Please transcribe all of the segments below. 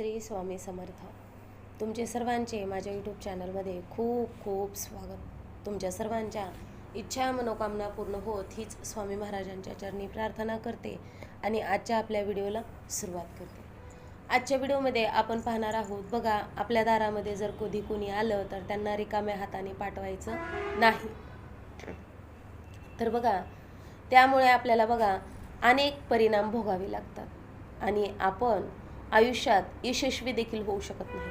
श्री स्वामी समर्थ. तुमचे सर्वांचे माझ्या यूट्यूब चॅनलमध्ये खूप खूप स्वागत. तुमच्या सर्वांच्या इच्छा मनोकामना पूर्ण होत हीच स्वामी महाराजांच्या चरणी प्रार्थना करते आणि आजच्या आपल्या व्हिडिओला सुरुवात करते. आजच्या व्हिडिओमध्ये आपण पाहणार आहोत बघा आपल्या दारामध्ये जर कधी कोणी आलं तर त्यांना रिकाम्या हाताने पाठवायचं नाही. तर बघा त्यामुळे आपल्याला बघा अनेक परिणाम भोगावे लागतात. आणि आपण आयुष्यात यशस्वी देखील होऊ शकत नाही.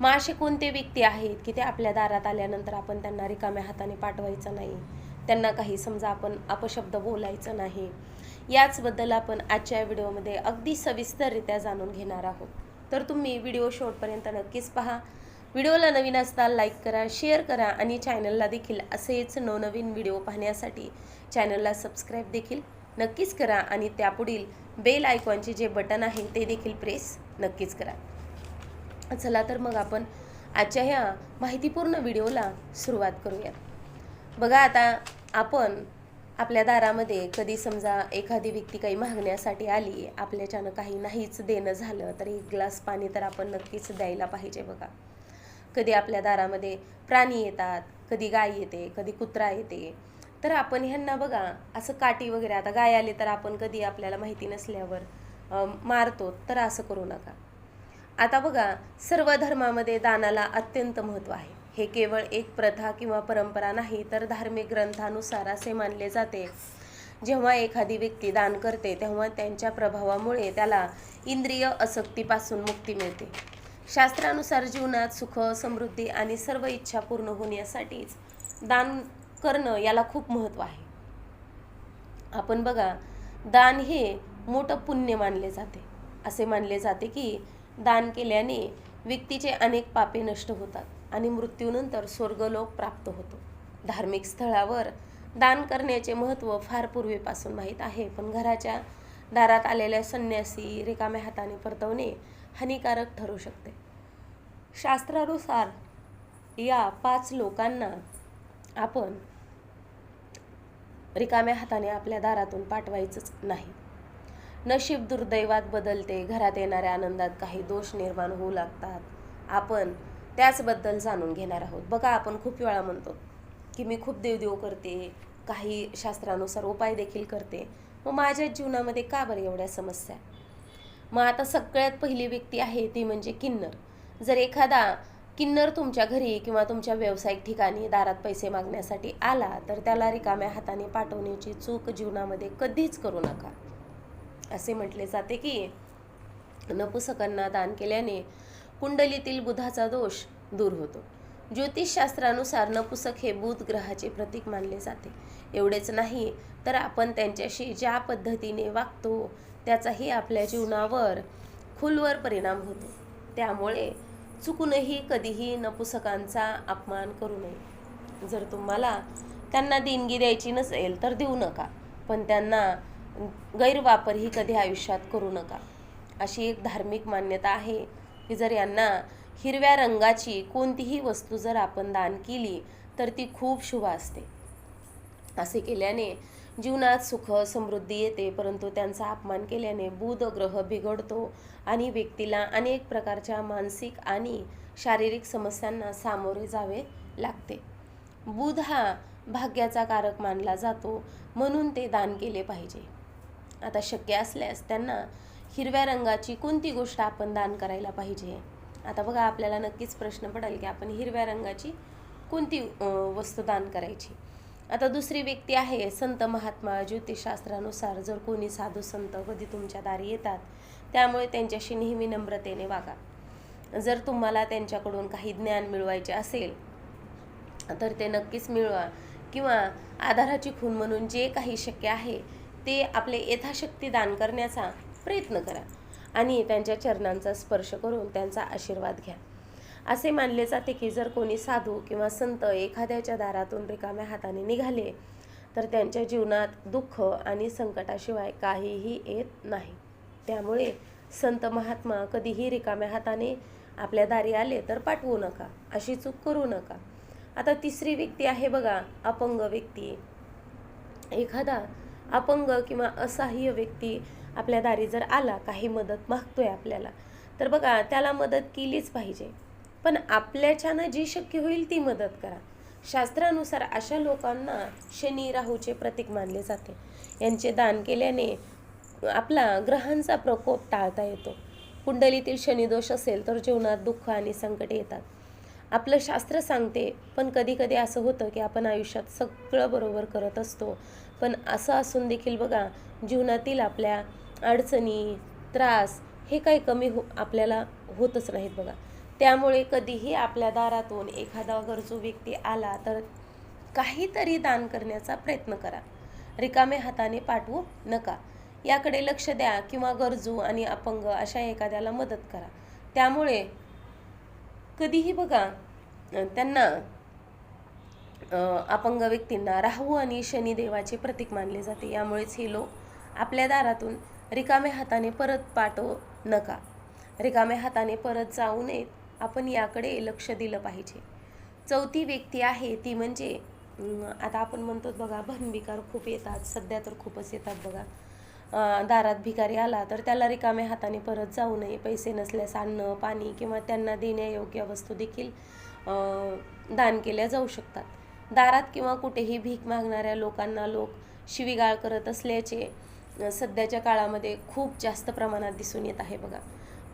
मग असे कोणते व्यक्ती आहेत की ते आपल्या दारात आल्यानंतर आपण त्यांना रिकाम्या हाताने पाठवायचं नाही? त्यांना काही समजा आपण अपशब्द बोलायचं नाही. याचबद्दल आपण आजच्या व्हिडिओमध्ये अगदी सविस्तररित्या जाणून घेणार आहोत. तर तुम्ही व्हिडिओ शेवटपर्यंत नक्कीच पहा. व्हिडिओला नवीन असताल लाईक करा शेअर करा आणि चॅनलला देखील असेच नवनवीन व्हिडिओ पाहण्यासाठी चॅनलला सबस्क्राईब देखील नक्कीच करा आणि त्यापुढील बेल आयकॉनचे जे बटन आहे ते देखील प्रेस नक्कीच करा. चला तर मग आपण आजच्या ह्या माहितीपूर्ण व्हिडिओला सुरुवात करूयात बघा आता आपण आपल्या दारामध्ये कधी समजा एखादी व्यक्ती काही मागण्यासाठी आली आपल्याच्यानं काही नाहीच देणं झालं तर एक ग्लास पाणी तर आपण नक्कीच द्यायला पाहिजे बघा. कधी आपल्या दारामध्ये प्राणी येतात कधी गाय येते कधी कुत्रा येते तर आपण ह्यांना बघा असं काठी वगैरे आता गाय आले तर आपण कधी आपल्याला माहिती नसल्यावर मारतो तर असं करू नका. आता बघा सर्व धर्मामध्ये दानाला अत्यंत महत्त्व आहे. हे केवळ एक प्रथा किंवा परंपरा नाही तर धार्मिक ग्रंथानुसार असे मानले जाते. जेव्हा एखादी व्यक्ती दान करते तेव्हा त्यांच्या प्रभावामुळे त्याला इंद्रिय असक्तीपासून मुक्ती मिळते. शास्त्रानुसार जीवनात सुख समृद्धी आणि सर्व इच्छा पूर्ण होण्यासाठीच दान करणं याला खूप महत्त्व आहे. आपण बघा दान हे मोठं पुण्य मानले जाते. असे मानले जाते की दान केल्याने व्यक्तीचे अनेक पापे नष्ट होतात आणि मृत्यूनंतर स्वर्गलोक प्राप्त होतो. धार्मिक स्थळावर दान करण्याचे महत्त्व फार पूर्वीपासून माहीत आहे पण घराच्या दारात आलेल्या संन्यासी रिकाम्या हाताने परतवणे हानिकारक ठरू शकते. शास्त्रानुसार या पाच लोकांना आपण रिकाम्या हाताने आपल्या दारातून पाठवायचंच नाही. नशीब दुर्दैवात बदलते घरात येणाऱ्या आनंदात काही दोष निर्माण होऊ लागतात. आपण त्याचबद्दल जाणून घेणार आहोत. बघा आपण खूप वेळा म्हणतो की मी खूप देवदेव करते काही शास्त्रानुसार उपाय देखील करते. मग माझ्या जीवनामध्ये का बरं एवढ्या समस्या? मग आता सगळ्यात पहिली व्यक्ती आहे ती म्हणजे किन्नर. जर एखादा किन्नर तुमच्या घरी किंवा तुमच्या व्यावसायिक ठिकाणी दारात पैसे मागण्यासाठी आला तर त्याला रिकाम्या हाताने पाठवण्याची चूक जीवनामध्ये कधीच करू नका. असे म्हटले जाते की नपुसकांना दान केल्याने कुंडलीतील बुधाचा दोष दूर होतो. ज्योतिषशास्त्रानुसार नपुसक हे बुध ग्रहाचे प्रतीक मानले जाते. एवढेच नाही तर आपण त्यांच्याशी ज्या पद्धतीने वागतो त्याचाही आपल्या जीवनावर खुलवर परिणाम होतो. त्यामुळे चुकूनही कधीही नपुसकांचा अपमान करू नये. जर तुम्हाला त्यांना देणगी द्यायची नसेल तर देऊ नका. पण त्यांना गैरवापरही कधी आयुष्यात करू नका. अशी एक धार्मिक मान्यता आहे की जर यांना हिरव्या रंगाची कोणतीही वस्तू जर आपण दान केली तर ती खूप शुभ असते. असे केल्याने जीवनात सुख समृद्धी येते परंतु त्यांचा अपमान केल्याने बुध ग्रह बिघडतो आणि व्यक्तीला अनेक प्रकारच्या मानसिक आणि शारीरिक समस्यांना सामोरे जावे लागते. बुध हा भाग्याचा कारक मानला जातो म्हणून ते दान केले पाहिजे. आता शक्य असल्यास त्यांना हिरव्या रंगाची कोणती गोष्ट आपण दान करायला पाहिजे? आता बघा आपल्याला नक्कीच प्रश्न पडेल की आपण हिरव्या रंगाची कोणती वस्तू दान करायची? आता दुसरी व्यक्ती आहे संत महात्मा ज्योतिषशास्त्रानुसार जर कोणी साधू संत कधी तुमच्या दारी येतात त्यामुळे त्यांच्याशी नेहमी नम्रतेने वागा. जर तुम्हाला त्यांच्याकडून काही ज्ञान मिळवायचे असेल तर ते नक्कीच मिळवा. किंवा आधाराची खून म्हणून जे काही शक्य आहे ते आपले यथाशक्ती दान करण्याचा प्रयत्न करा. आणि त्यांच्या चरणांचा स्पर्श करून त्यांचा आशीर्वाद घ्या. असे मानले जाते की जर कोणी साधू किंवा संत एखाद्याच्या दारातून रिकाम्या हाताने निघाले तर त्यांच्या जीवनात दुःख आणि संकटाशिवाय काहीही येत नाही. त्यामुळे संत महात्मा कधीही रिकाम्या हाताने आपल्या दारी आले तर पाठवू नका अशी चूक करू नका. आता तिसरी व्यक्ती आहे बघा अपंग व्यक्ती. एखादा अपंग किंवा असहाय्य व्यक्ती आपल्या दारी जर आला काही मदत मागतोय आपल्याला तर बघा त्याला मदत केलीच पाहिजे. पण आपल्याच्यानं जी शक्य होईल ती मदत करा. शास्त्रानुसार अशा लोकांना शनी राहूचे प्रतीक मानले जाते. यांचे दान केल्याने आपला ग्रहांचा प्रकोप टाळता येतो. कुंडलीतील शनिदोष असेल तर जीवनात दुःख आणि संकटे येतात. आपलं शास्त्र सांगते पण कधी कधी असं होतं की आपण आयुष्यात सगळं बरोबर करत असतो. पण असं असून देखील बघा जीवनातील आपल्या अडचणी त्रास हे काही कमी हो आपल्याला होतच नाहीत बघा. त्यामुळे कधीही आपल्या दारातून एखादा गरजू व्यक्ती आला तर काहीतरी दान करण्याचा प्रयत्न करा. रिकामे हाताने पाठवू नका. याकडे लक्ष द्या किंवा गरजू आणि अपंग अशा एखाद्याला मदत करा. त्यामुळे कधीही बघा त्यांना अपंग व्यक्तींना राहू आणि शनिदेवाचे प्रतीक मानले जाते. यामुळेच हे लोक आपल्या दारातून रिकाम्या हाताने परत पाठवू नका. रिकाम्या हाताने परत जाऊ नयेत. आपण याकडे लक्ष दिलं पाहिजे. चौथी व्यक्ती आहे ती म्हणजे आता आपण म्हणतो बघा भनविकार खूप येतात सध्या तर खूपच येतात बघा. दारात भिकारी आला तर त्याला रिकाम्या हाताने परत जाऊ नये पैसे नसल्यास अन्न पाणी किंवा त्यांना देण्यायोग्य वस्तू देखील दान केल्या जाऊ शकतात. दारात किंवा कुठेही भीक मागणाऱ्या लोकांना लोक शिवीगाळ करत असल्याचे सध्याच्या काळामध्ये खूप जास्त प्रमाणात दिसून येत आहे बघा.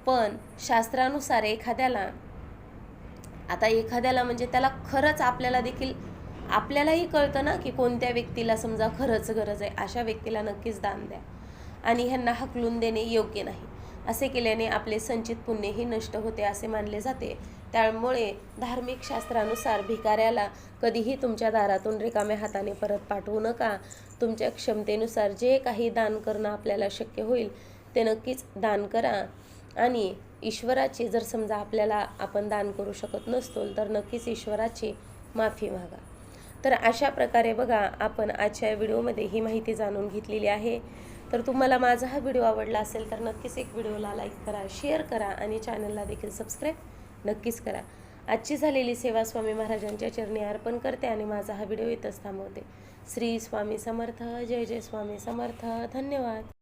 पण शास्त्रानुसार एखाद्याला आता एखाद्याला म्हणजे त्याला खरंच आपल्याला देखील आपल्यालाही कळतं ना की कोणत्या व्यक्तीला समजा खरंच गरज आहे अशा व्यक्तीला नक्कीच दान द्या. आणि ह्यांना हकलून देणे योग्य नाही. असे केल्याने आपले संचित पुण्यही नष्ट होते असे मानले जाते. त्यामुळे धार्मिक शास्त्रानुसार भिकाऱ्याला कधीही तुमच्या दारातून रिकाम्या हाताने परत पाठवू नका. तुमच्या क्षमतेनुसार जे काही दान करणं आपल्याला शक्य होईल ते नक्कीच दान करा. आणि ईश्वराची जर समजा आपल्याला आपण दान करू शकत नसतो तर नक्कीच ईश्वराची माफी मागा. तर अशा प्रकारे बघा आपण आजच्या व्हिडिओमध्ये ही माहिती जाणून घेतलेली आहे. तर तुम्हाला माझा हा व्हिडिओ आवडला असेल तर नक्कीच एक व्हिडिओला लाईक करा शेअर करा आणि चॅनलला देखील सबस्क्राईब नक्कीच करा. आजची झालेली सेवा स्वामी महाराजांच्या चरणी अर्पण करते आणि माझा हा व्हिडिओ इथंच थांबवते. श्री स्वामी समर्थ जय जय स्वामी समर्थ. धन्यवाद.